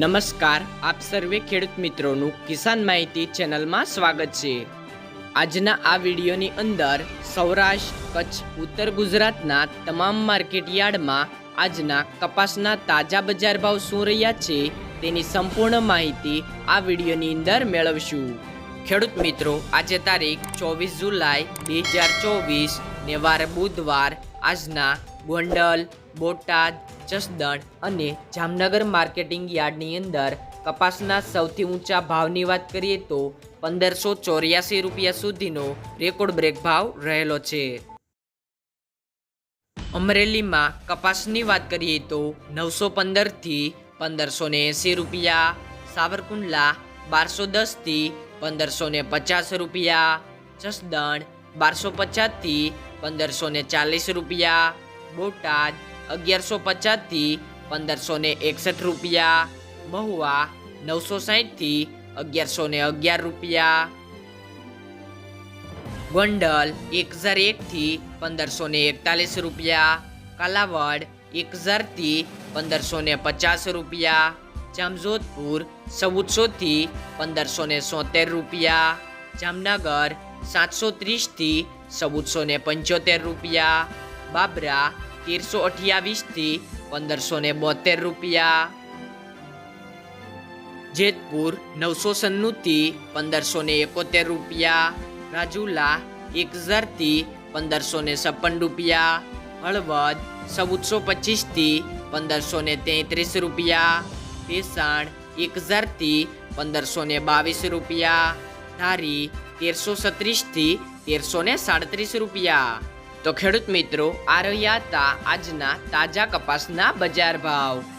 નમસ્કાર, આપ સર્વે ખેડૂત મિત્રોનું કિસાન માહિતી ચેનલમાં સ્વાગત છે. આજના આ વિડીયોની અંદર સૌરાષ્ટ્ર, કચ્છ, ઉત્તર ગુજરાતના તમામ માર્કેટ યાર્ડમાં આજના કપાસના તાજા બજાર ભાવ શું રહ્યા છે તેની સંપૂર્ણ માહિતી આ વિડીયોની અંદર મેળવશું. ખેડૂત મિત્રો, આજે તારીખ ચોવીસ જુલાઈ, બે હજાર ચોવીસ, ને વાર બુધવાર આજના ગોંડલ, બોટાદ, જસદણ અને જામનગર માર્કેટિંગ યાર્ડની અંદર કપાસના સૌથી ઊંચા ભાવની વાત કરીએ તો પંદરસો ચોર્યાસી રૂપિયા સુધીનો રેકોર્ડ બ્રેક ભાવ રહેલો છે. અમરેલીમાં કપાસની વાત કરીએ તો નવસો પંદરથી પંદરસો ને એંસી રૂપિયા, સાવરકુંડલા બારસો દસથી પંદરસો ને પચાસ રૂપિયા, જસદણ બારસો પચાસથી પંદરસો ને ચાલીસ રૂપિયા બોટાદ અગિયારસો પચાસથી પંદરસો ને એકસઠ રૂપિયા. મહુવા નવસો સાહીઠથી અગિયારસો ને અગિયાર રૂપિયા. ગોંડલ એક હજાર એકથી પંદરસો ને એકતાલીસ રૂપિયા. કાલાવડ એક હજારથી પંદરસો ને પચાસ રૂપિયા. જામજોધપુર ચૌદસોથી પંદરસો ને સોતેર રૂપિયા. જામનગર સાતસો ત્રીસથી ચૌદસો ને પંચોતેર રૂપિયા. બાબરા તેરસો અઠ્યાવીસથી પંદરસો ને બોતેર રૂપિયા. જેતપુર નવસો સન્નુંથી પંદરસો ને એકોતેર રૂપિયા. રાજુલા એક હજારથી પંદરસો ને છપ્પન રૂપિયા. હળવદ ચૌદસો પચીસથી પંદરસો ને તેત્રીસ રૂપિયા. ભેસાણ એક હજારથી પંદરસો ને બાવીસ રૂપિયા. ધારી તેરસો સત્રીસથી તેરસો ને સાડત્રીસ રૂપિયા. તો ખેડૂત મિત્રો આ રહ્યા હતા આજના તાજા કપાસના બજાર ભાવ.